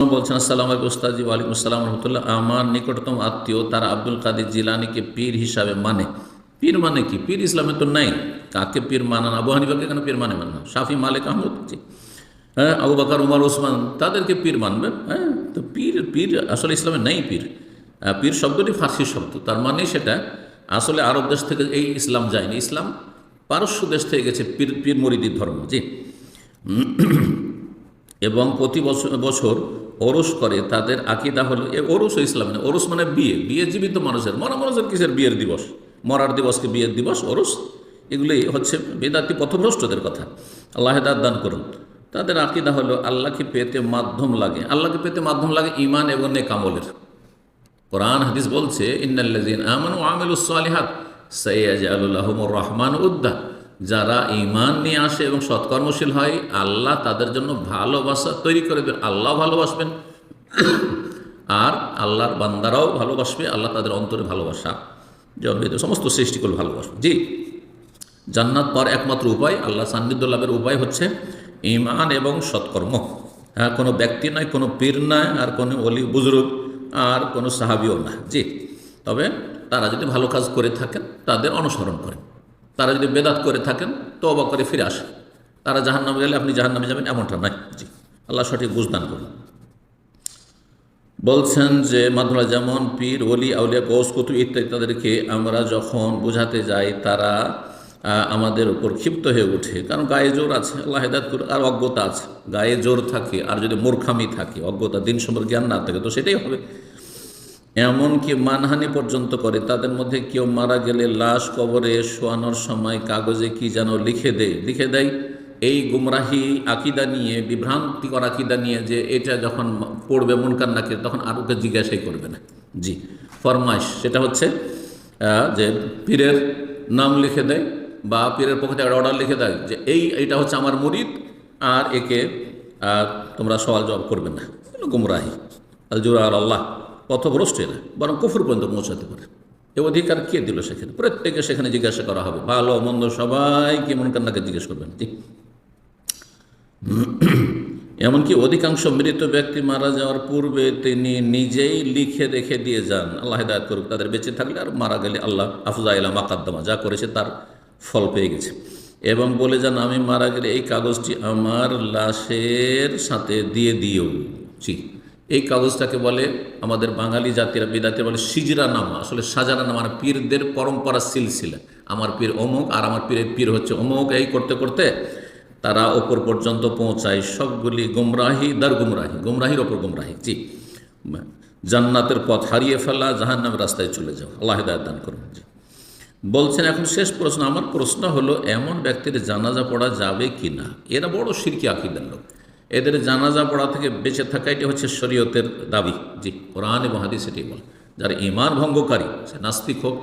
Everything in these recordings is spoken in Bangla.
বলছেন, আসসালাম আলাইকুম উস্তাজি ওয়ালাইকুম আসসালাম রহমতুল্লাহ। আমার নিকটতম আত্মীয় তারা আব্দুল কাদের জিলানিকে পীর হিসাবে মানে। পীর মানে কি? পীর ইসলামে তো নাই। কাকে পীর মানান আবু হানিফাকে কেন পীর মানে মানা শাফি, মালিক, আহমদ হ্যাঁ আবু বাকার, উমার, ওসমান, তাদেরকে পীর মানবেন হ্যাঁ তো পীর পীর আসলে ইসলামে নেই পীর। পীর শব্দটি ফার্সি শব্দ। তার মানে সেটা আসলে আরব দেশ থেকে এই ইসলাম যায়নি। ইসলাম পারস্য দেশ থেকে গেছে পীর পীর মরিদির ধর্ম, জি। এবং প্রতি বছর বছর ওরস করে, তাদের আকিদা হলো, এ ওরস ইসলাম না ওরস মানে বিয়ে বিয়ে জীবিত মানুষের, মরা মানুষের কিসের বিয়ের দিবস? মরার দিবসকে বিয়ের দিবস, ওরস? এগুলি হচ্ছে বেদাতি পথভ্রষ্টদের কথা। আল্লাহ হেদাত দান করুন। তাদের আকিদা হলো, আল্লাহকে পেতে মাধ্যম লাগে। আল্লাহকে পেতে মাধ্যম লাগে ইমান এবং নেকামলের কোরআন, হাদিস বলছে, ইন্নাল্লাযীন আমানু ওয়া আমিলুস সালিহাত সাইয়াজআলুল্লাহুমুর রহমান উদ্দা যারা ঈমান নিয়ে আসে এবং সৎকর্মশীল হয়, আল্লাহ তাদের জন্য ভালোবাসা তৈরি করে দেবেন। আল্লাহ ভালোবাসবেন। আর আল্লাহর বান্দারাও ভালোবাসবে, আল্লাহ তাদের অন্তরে ভালোবাসা জন্মিত সমস্ত সৃষ্টিকুল ভালোবাসবে। জি, জান্নাত পাওয়ার একমাত্র উপায়, আল্লাহ সান্নিধ্য লাভের উপায় হচ্ছে ইমান এবং সৎকর্ম। হ্যাঁ কোনো ব্যক্তি নয়, কোনো পীর নয়, আর কোনো অলি বুজরুগ, আর কোনো সাহাবিও না জি, তবে তারা যদি ভালো কাজ করে থাকেন, তাদের অনুসরণ করেন। তারা যদি বেদাত করে থাকেন তো অবাক করে ফিরে আসে তারা জাহান নামে গেলে আপনি জাহান নামে যাবেন, এমনটা নয়। জি। আল্লাহ সঠিক বুঝদান করুন। বলছেন যে মাদুরা যেমন পীর অলি আউলিয়া, কৌস কুতু ইত্যাদি তাদেরকে আমরা যখন বোঝাতে যাই, তারা আমাদের উপর ক্ষিপ্ত হয়ে ওঠে। কারণ গায়ে জোর আছে, আল্লাহ হেদাত করে আর অজ্ঞতা আছে। গায়ে জোর থাকে, আর যদি মূর্খামি থাকে, অজ্ঞতা দিন সম্পর্কে জ্ঞান না থাকে, তো সেটাই হবে। এমনকি মানহানি পর্যন্ত করে তাদের মধ্যে কেউ মারা গেলে লাশ কবরে শোয়ানোর সময় কাগজে কি যেন লিখে দেয় লিখে দেয় এই গুমরাহি আকিদা নিয়ে বিভ্রান্তিকর আকিদা নিয়ে যে এটা যখন পড়বে মনকান নাকে তখন আর ওকে জিজ্ঞাসাই করবে না। জি ফরমাইশ সেটা হচ্ছে যে পীরের নাম লিখে দেয় বা পীরের পক্ষ থেকে অর্ডার লিখে দেয় যে এই এটা হচ্ছে আমার মুরিদ আর একে আহ, তোমরা সওয়াল জবাব করবে না। গুমরাহি। আল জুরা আর আল্লাহ। পথভ্রষ্ট এরা বরং কুফুর পর্যন্ত পৌঁছাতে পারে। এ অধিকার কে দিল সেখানে? প্রত্যেকে সেখানে জিজ্ঞাসা করা হবে। ভালো, মন্দ সবাইকে মন কান্নাকে জিজ্ঞেস করবেন? ঠিক এমনকি অধিকাংশ মৃত ব্যক্তি মারা যাওয়ার পূর্বে তিনি নিজেই লিখে রেখে দিয়ে যান। আল্লাহ হেদায়ত করুক, তাদের বেঁচে থাকলে আর মারা গেলে আল্লাহ আফজা ইলা মাকাদ্দমা, যা করেছে তার ফল পেয়ে গেছে। এবং বলে যান, আমি মারা গেলে এই কাগজটি আমার লাশের সাথে দিয়ে দিও। জি। এই কাগজটাকে বলে আমাদের বাঙালি জাতিরা বিদাতিরা বলে সিজরা নামা। আসলে সাজানা নামা মানে পীরদের পরম্পরা সিলসিলা। আমার পীর অমুক আর আমার পীরের পীর হচ্ছে অমুক। এই করতে করতে তারা ওপর পর্যন্ত পৌঁছায়। সবগুলি গুমরাহি দার গুমরাহি, গুমরাহির ওপর গুমরাহি। জি। জান্নাতের পথ হারিয়ে ফেলা, জাহান্নামের রাস্তায় চলে যাও। আল্লাহ দান করুন। জি। বলছেন, এখন শেষ প্রশ্ন। আমার প্রশ্ন হলো, এমন ব্যক্তির জানাজা পড়া যাবে কি না এরা বড় সিরকি আকিদের লোক। এদের জানাজা পড়া থেকে বেঁচে থাকা এটি হচ্ছে শরীয়তের দাবি। জি, কোরআন এবং হাদিস এটি বলে। যারা ইমান ভঙ্গকারী, সে নাস্তিক হোক,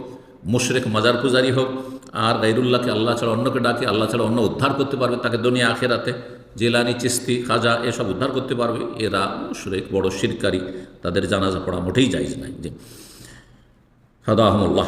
মুশরেক, মাজার পূজারি হোক, আর গাইরুল্লাহকে আল্লাহ ছাড়া অন্যকে ডাকে, আল্লাহ ছাড়া অন্য উদ্ধার করতে পারবে, তাকে দুনিয়া আখেরাতে, জেলানি, চিস্তি, খাজা এসব উদ্ধার করতে পারবে, এরা মুশরেক, বড় শিরকারী, তাদের জানাজা পড়া মোটেই যাইজ নাই। জি। হাদা আহমুল্লাহ